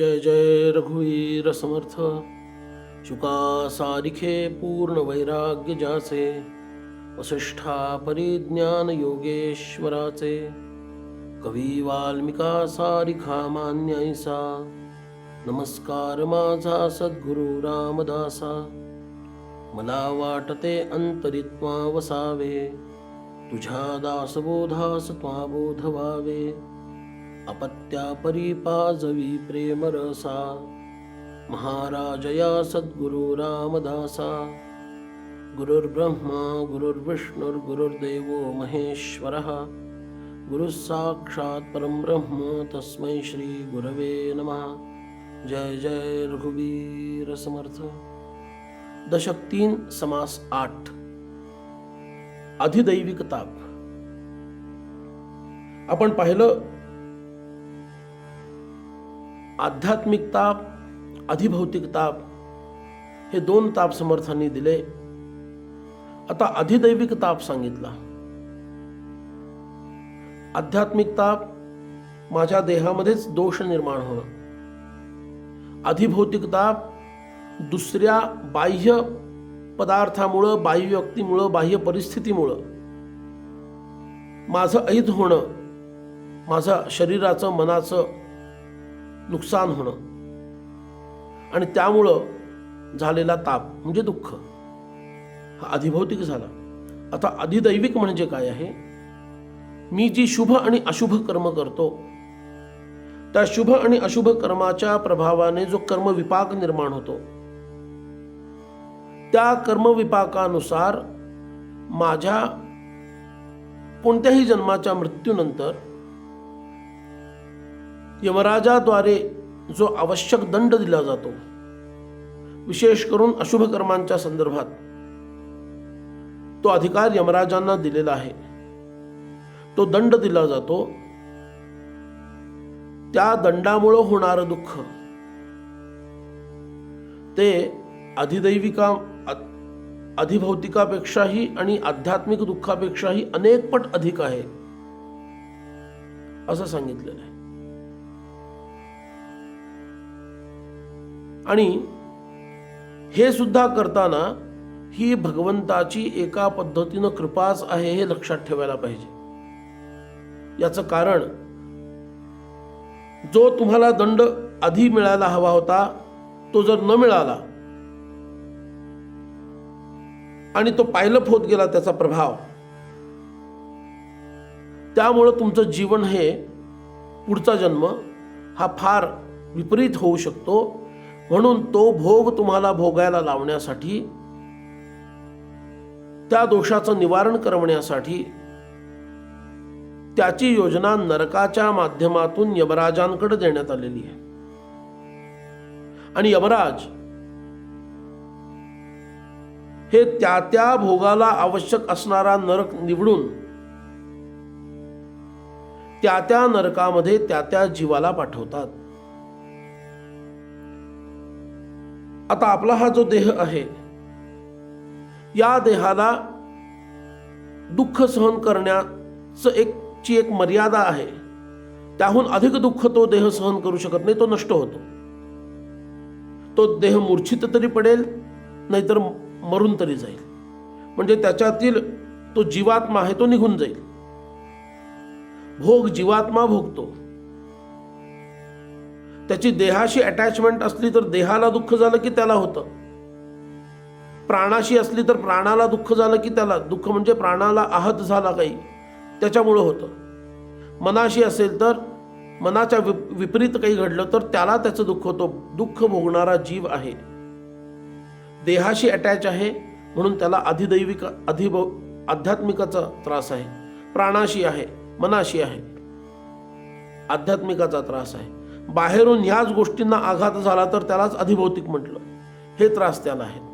जय जय रघुवीर समर्थ। शुका सारिखे पूर्ण वैराग्य जासे। वसिष्ठा परिज्ञान योगेश्वराचे। कवी वाल्मिका सारिखा मान्यैसा नमस्कार माझा सद्गुरु रामदासा। मला वाटते अंतरित्वा वसावे तुझ्या दासबोधास त्वा बोध व्हावे। अपत्या परिपाजवी प्रेमरसा। महाराजया सद्गुरु रामदासा। गुरुर्ब्रह्मा गुरुर्विष्णुर्गुरुर्देवो महेश्वरः। गुरुः साक्षात् परं ब्रह्म तस्मै श्री गुरवे नमः। जय जय रघुवीर समर्थ। दशक तीन समास आठ। अधिदैविकता आपण पाहिलं आध्यात्मिक ताप अधिभौतिक ताप हे दोन ताप समर्थांनी दिले. आता अधिदैविक ताप सांगितला. आध्यात्मिक ताप माझ्या देहामध्येच दोष निर्माण होणं. अधिभौतिक ताप दुसऱ्या बाह्य पदार्थामुळं बाह्य व्यक्तीमुळं बाह्य परिस्थितीमुळं माझं ऐद होणं माझं शरीराचं मनाचं नुकसान होणं. आणि त्यामुळं झालेला ताप म्हणजे दुःख हा अधिभौतिक झाला. आता अधिदैविक म्हणजे काय आहे? मी जी शुभ आणि अशुभ कर्म करतो त्या शुभ आणि अशुभ कर्माच्या प्रभावाने जो कर्मविपाक निर्माण होतो त्या कर्मविपाकानुसार माझ्या कोणत्याही जन्माच्या मृत्यूनंतर यमराजाद्वारे जो आवश्यक दंड दिला जातो विशेष करून अशुभ कर्मांच्या संदर्भात तो अधिकार यमराजांना दिलेला आहे. तो दंड दिला जातो. त्या दंडामुळं होणारं दुःख ते अधिदैविका अधिभौतिकापेक्षाही आणि आध्यात्मिक दुःखापेक्षाही अनेक पट अधिक आहे असं सांगितलेलं आहे. आणि हे सुद्धा करताना ही भगवंताची एका पद्धतीनं कृपाच आहे हे लक्षात ठेवायला पाहिजे. याचं कारण जो तुम्हाला दंड आधी मिळायला हवा होता तो जर न मिळाला आणि तो पायलप होत गेला त्याचा प्रभाव त्यामुळं तुमचं जीवन हे पुढचा जन्म हा फार विपरीत होऊ शकतो. म्हणून तो भोग तुम्हाला भोगायला लावण्यासाठी त्या दोषाचं निवारण करवण्यासाठी त्याची योजना नरकाच्या माध्यमातून यमराजांकडे देण्यात आलेली आहे. आणि यमराज हे त्या त्या भोगाला आवश्यक असणारा नरक निवडून त्या त्या नरकामध्ये त्या त्या जीवाला पाठवतात. आता आपला हा जो देह आहे या देहाला दुःख सहन करण्याचं एक ची एक मर्यादा आहे. त्याहून अधिक दुःख तो देह सहन करू शकत नाही तो नष्ट होतो. तो देह मूर्छित तरी पडेल नाहीतर मरून तरी जाईल. म्हणजे त्याच्यातील तो जीवात्मा आहे तो निघून जाईल. भोग जीवात्मा भोगतो. त्याची देहाशी अटॅचमेंट असली तर देहाला दुःख झालं की त्याला होतं. प्राणाशी असली तर प्राणाला दुःख झालं की त्याला. दुःख म्हणजे प्राणाला आहत झाला काही. त्याच्यामुळं होतं. मनाशी असेल तर मनाच्या विप- विपरीत काही घडलं तर त्याला त्याचं दुःख होतं. दुःख भोगणारा जीव आहे. देहाशी अटॅच आहे म्हणून त्याला अधिदैविक अधिभ आध्यात्मिकाचा त्रास आहे. प्राणाशी आहे मनाशी आहे. आध्यात्मिकाचा त्रास आहे. बाहेरून ह्याच गोष्टींना आघात झाला तर त्यालाच अधिभौतिक म्हटलं. हे त्रास त्याला आहेत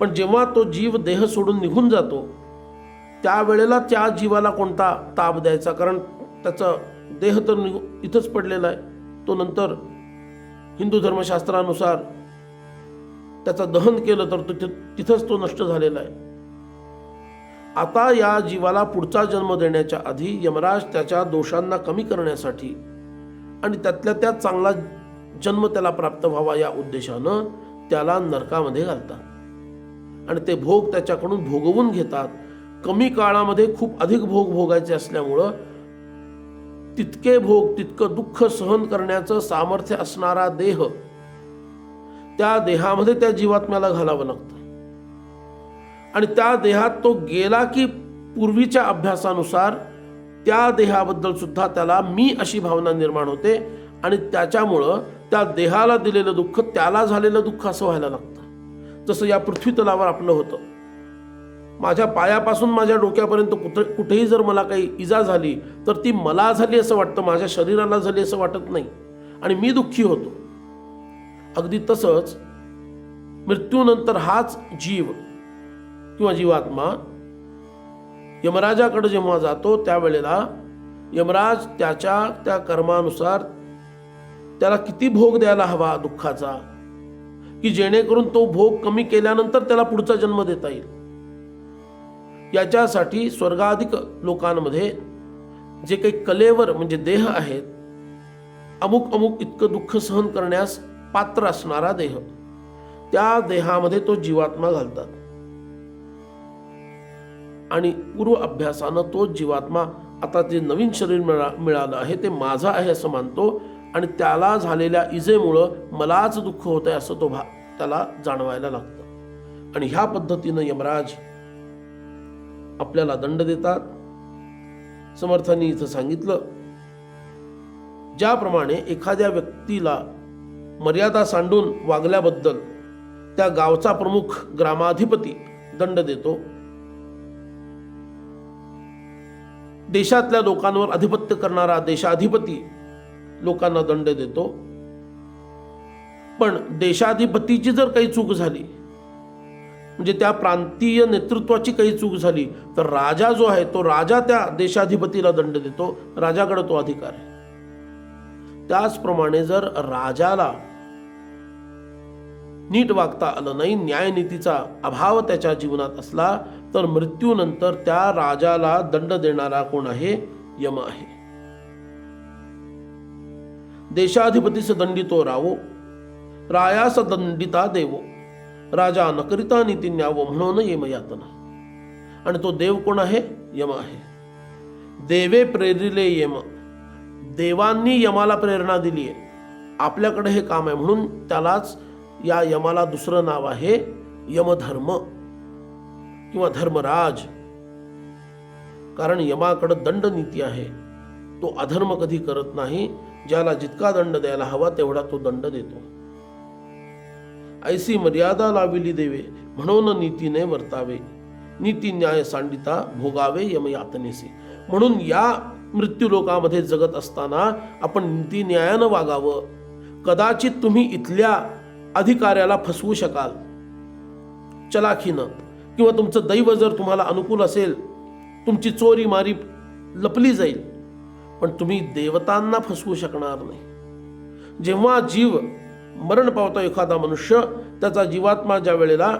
पण जेव्हा तो जीव देह सोडून निघून जातो त्यावेळेला त्या जीवाला कोणता ताप द्यायचा? कारण त्याचा देह तर निघू इथंच पडलेला आहे. तो नंतर हिंदू धर्मशास्त्रानुसार त्याचं दहन केलं तर तो तिथंच तो नष्ट झालेला आहे. आता या जीवाला पुढचा जन्म देण्याच्या आधी यमराज त्याच्या दोषांना कमी करण्यासाठी आणि त्यातल्या त्यात चांगला जन्म त्याला प्राप्त व्हावा या उद्देशानं त्याला नरकामध्ये घालतात. आणि ते भोग त्याच्याकडून भोगवून घेतात. कमी काळामध्ये खूप अधिक भोग भोगायचे असल्यामुळं तितके भोग तितकं दुःख सहन करण्याचं सामर्थ्य असणारा देह त्या देहामध्ये त्या जीवात्म्याला घालावं लागतं. आणि त्या देहात तो गेला की पूर्वीच्या अभ्यासानुसार त्या देहाबद्दल सुद्धा त्याला मी अशी भावना निर्माण होते आणि त्याच्यामुळं त्या देहाला दिलेलं दुःख त्याला झालेलं दुःख असं व्हायला लागतं. जसं या पृथ्वी तलावर आपलं होतं. माझ्या पायापासून माझ्या डोक्यापर्यंत कुठे कुठेही जर मला काही इजा झाली तर ती मला झाली असं वाटतं माझ्या शरीराला झाली असं वाटत नाही. आणि मी दुःखी होतो. अगदी तसंच मृत्यूनंतर हाच जीव किंवा जीवात्मा यमराजाकडे जेव्हा जातो त्यावेळेला यमराज त्याच्या त्या कर्मानुसार त्याला किती भोग द्यायला हवा दुःखाचा? की जेणेकरून तो भोग कमी केल्यानंतर त्याला पुढचा जन्म देता येईल? याच्यासाठी स्वर्गाधिक लोकांमध्ये जे काही कलेवर म्हणजे देह आहेत अमुक अमुक इतकं दुःख सहन करण्यास पात्र असणारा देह. त्या देहामध्ये तो जीवात्मा घालतात. आणि पूर्व अभ्यासानं तो जीवात्मा आता जे नवीन शरीर मिळा मिळालं आहे ते माझं आहे असं मानतो आणि त्याला झालेल्या इजेमुळं मलाच दुःख होतंय असं तो भा त्याला जाणवायला लागतं. आणि ह्या पद्धतीनं यमराज आपल्याला दंड देतात. समर्थांनी इथं सांगितलं ज्याप्रमाणे एखाद्या व्यक्तीला मर्यादा सांडून वागल्याबद्दल त्या गावचा प्रमुख ग्रामाधिपती दंड देतो देशातल्या लोकांवर अधिपत्य करणारा देशाधिपती लोकांना दंड देतो. पण देशाधिपतीची जर काही चूक झाली म्हणजे त्या प्रांतीय नेतृत्वाची काही चूक झाली तर राजा जो आहे तो राजा त्या देशाधिपतीला दंड देतो. राजाकडे तो अधिकार आहे. त्याचप्रमाणे जर राजाला नीट वागता आलं नाही न्यायनीतीचा अभाव त्याच्या जीवनात असला तर मृत्यूनंतर त्या राजाला दंड देणारा कोण आहे? यम आहे. देशाधिपतीस दंडितो रावो रायास दंडिता देवो राजा नकरिता नीती न्यावो म्हणून यम यातना आणि तो देव कोण आहे? यम आहे. देवे प्रेरिले यम. देवांनी यमाला प्रेरणा दिली आहे आपल्याकडे हे काम आहे म्हणून त्यालाच या यमाला दुसरं नाव आहे यमधर्म किंवा धर्मराज. कारण यमाकडं दंड नीती आहे. तो अधर्म कधी करत नाही ज्याला जितका दंड द्यायला हवा तेवढा तो दंड देतो. ऐसी मर्यादा लाविली देवे म्हणून नीतीने वर्तावे. नीती न्याय सांडिता भोगावे यमयातनेसी. म्हणून या मृत्यूलोकामध्ये जगत असताना आपण नीती न्यायानं वागावं. कदाचित तुम्ही इथल्या अधिकाऱ्याला फसवू शकाल. चलाखीनं किंवा तुमचं दैव जर तुम्हाला अनुकूल असेल तुमची चोरी मारी लपली जाईल पण तुम्ही देवतांना फसवू शकणार नाही. जेव्हा जीव मरण पावतो एखादा मनुष्य त्याचा जीवात्मा ज्या वेळेला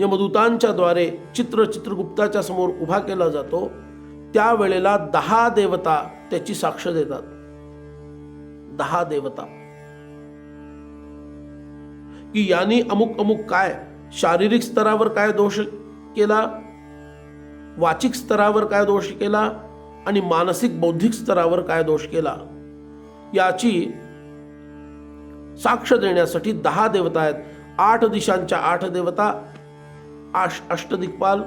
यमदूतांच्या द्वारे चित्र चित्रगुप्ताच्या समोर उभा केला जातो त्यावेळेला दहा देवता त्याची साक्ष देतात. दहा देवता. की यांनी अमुक अमुक काय शारीरिक स्तरावर काय दोष केला वाचिक स्तरावर काय दोष केला आणि मानसिक बौद्धिक स्तरावर काय दोष केला याची साक्ष देण्यासाठी दहा देवता आहेत. आठ दिशांच्या आठ देवता आश अष्टदिक्पाल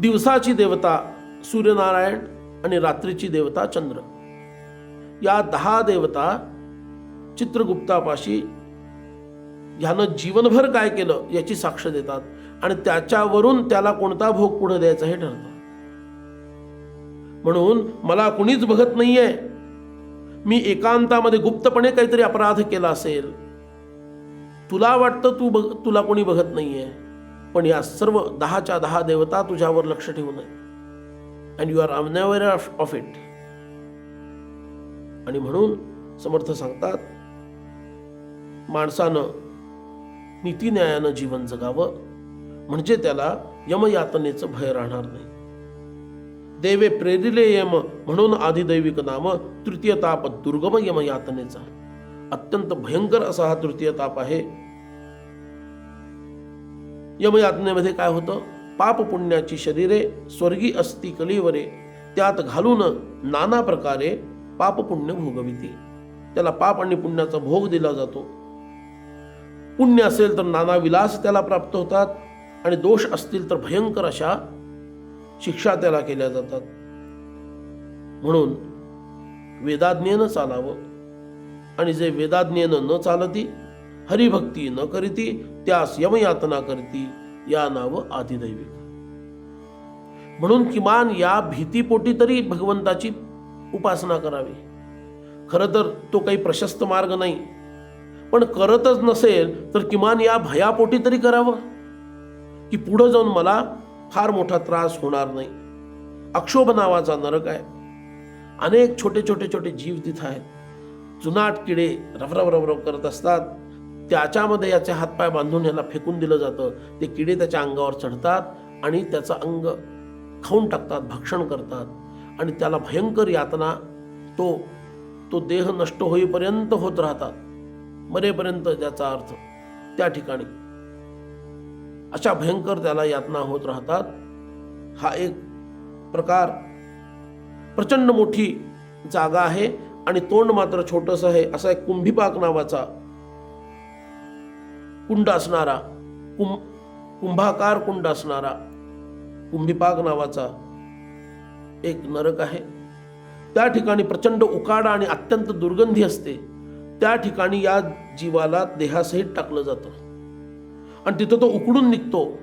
दिवसाची देवता सूर्यनारायण आणि रात्रीची देवता चंद्र. या दहा देवता चित्रगुप्तापाशी ह्यानं जीवनभर काय केलं याची साक्ष देतात आणि त्याच्यावरून त्याला कोणता भोग पुढे द्यायचा हे ठरतं. म्हणून मला कुणीच बघत नाहीये. मी एकांतामध्ये गुप्तपणे काहीतरी अपराध केला असेल. तुला वाटतं तू बघ तुला कोणी बघत नाहीये. पण या सर्व दहाच्या दहा देवता तुझ्यावर लक्ष ठेवून आहे and you are unaware of of it आणि म्हणून समर्थ सांगतात माणसानं नीतीन्यायानं जीवन जगावं म्हणजे त्याला यमयातनेचं भय राहणार नाही. देवे प्रेरिले यम म्हणून आधीदैविक नाम तृतीय ताप दुर्गम यम यातनेचा अत्यंत भयंकर असा हा तृतीय ताप आहे. यमयातनेमध्ये काय होतं? पाप पुण्याची शरीरे स्वर्गी असती कलीवरे त्यात घालून नाना प्रकारे पाप पुण्य भोगविते. त्याला पाप आणि पुण्याचा भोग दिला जातो. पुण्य असेल तर नाना विलास त्याला प्राप्त होतात आणि दोष असतील तर भयंकर अशा शिक्षा त्याला केल्या जातात. म्हणून वेदाज्ञेनं चालावं आणि जे वेदाज्ञेनं न चालती हरिभक्ती न करीती त्यास यमयातना करती या नाव आदिदैविक. म्हणून किमान या भीतीपोटी तरी भगवंताची उपासना करावी. खरं तर तो काही प्रशस्त मार्ग नाही. पण करतच नसेल तर किमान या भयापोटी तरी करावं. की पुढं जाऊन मला फार मोठा त्रास होणार नाही. अक्षोभ नावाचा नरक आहे. अनेक छोटे छोटे छोटे जीव तिथं आहेत. जुनाट किडे रवरव रवरव करत असतात. त्याच्यामध्ये याचे हातपाय बांधून याला फेकून दिलं जातं. ते किडे त्याच्या अंगावर चढतात आणि त्याचं अंग खाऊन टाकतात भक्षण करतात. आणि त्याला भयंकर यातना तो तो देह नष्ट होईपर्यंत होत राहतात. मरेपर्यंत त्याचा अर्थ त्या ठिकाणी. अशा भयंकर त्याला यातना होत राहतात. हा एक प्रकार प्रचंड मोठी जागा आहे आणि तोंड मात्र छोटस आहे. असा एक कुंभीपाक नावाचा कुंड असणारा कुं कुंभाकार कुंड असणारा कुंभीपाक नावाचा एक नरक आहे. त्या ठिकाणी प्रचंड उकाडा आणि अत्यंत दुर्गंधी असते. त्या ठिकाणी या जीवाला देहासहित टाकलं जातं. आणि तिथं तो उकडून निघतो.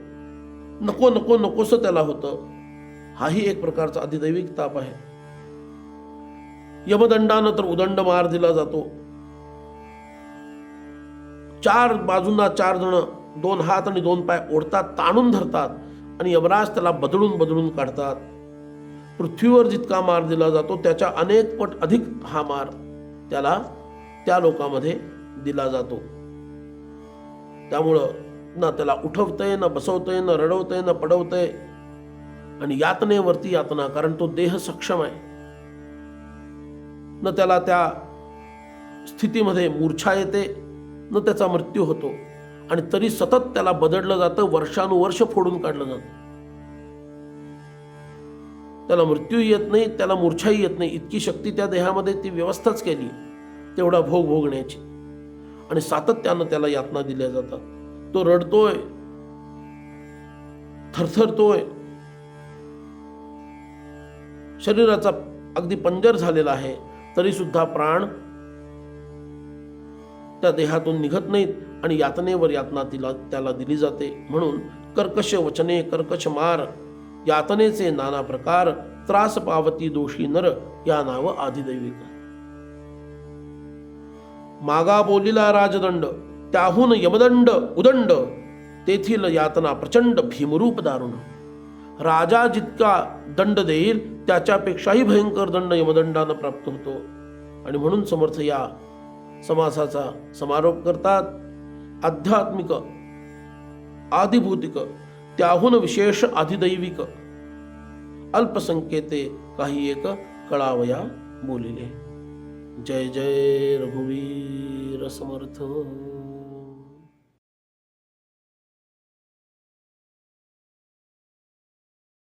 नको नको नकोसं त्याला होतं. हाही एक प्रकारचा अधिदैविक ताप आहे. यमदंडानं तर उदंड मार दिला जातो. चार बाजूंना चार जण दोन हात आणि दोन पाय ओढतात ताणून धरतात आणि यमराज त्याला बदलून बदलून काढतात. पृथ्वीवर जितका मार दिला जातो त्याच्या अनेक पट अधिक हा मार त्याला त्या लोकांमध्ये दिला जातो. त्यामुळं ना त्याला उठवतंय ना बसवतंय ना रडवतंय ना पडवतंय. आणि यातनेवरती यातना कारण तो देह सक्षम आहे. न त्याला त्या स्थितीमध्ये मूर्छा येते न त्याचा मृत्यू होतो. आणि तरी सतत त्याला बदललं जातं वर्षानुवर्ष फोडून काढलं जातं. त्याला मृत्यू येत नाही त्याला मूर्छाही येत नाही. इतकी शक्ती त्या देहामध्ये ती व्यवस्थाच केली. तेवढा भोग भोगण्याची. आणि सातत्यानं त्याला यातना दिल्या जातात. तो रडतोय. थरथरतोय. शरीराचा अगदी पंजर झालेला आहे. तरी सुद्धा प्राण त्या देहातून निघत नाहीत आणि यातनेवर यातना तिला त्याला दिली जाते. म्हणून कर्कश वचने कर्कश मार यातनेचे नाना प्रकार त्रास पावती दोषी नर या नाव आदिदैविक. मागा बोलिला राजदंड त्याहून यमदंड उदंड. तेथील यातना प्रचंड भीमरूप दारुण. राजा जितका दंड देईल त्याच्यापेक्षाही भयंकर दंड यमदंडानं प्राप्त होतो. आणि म्हणून समर्थ या समासाचा समारोप करतात. आध्यात्मिक आदिभूतिक त्याहून विशेष अधिदैविक अल्पसंख्येते काही एक कळावया बोलिले. जय जय रघुवीर समर्थ।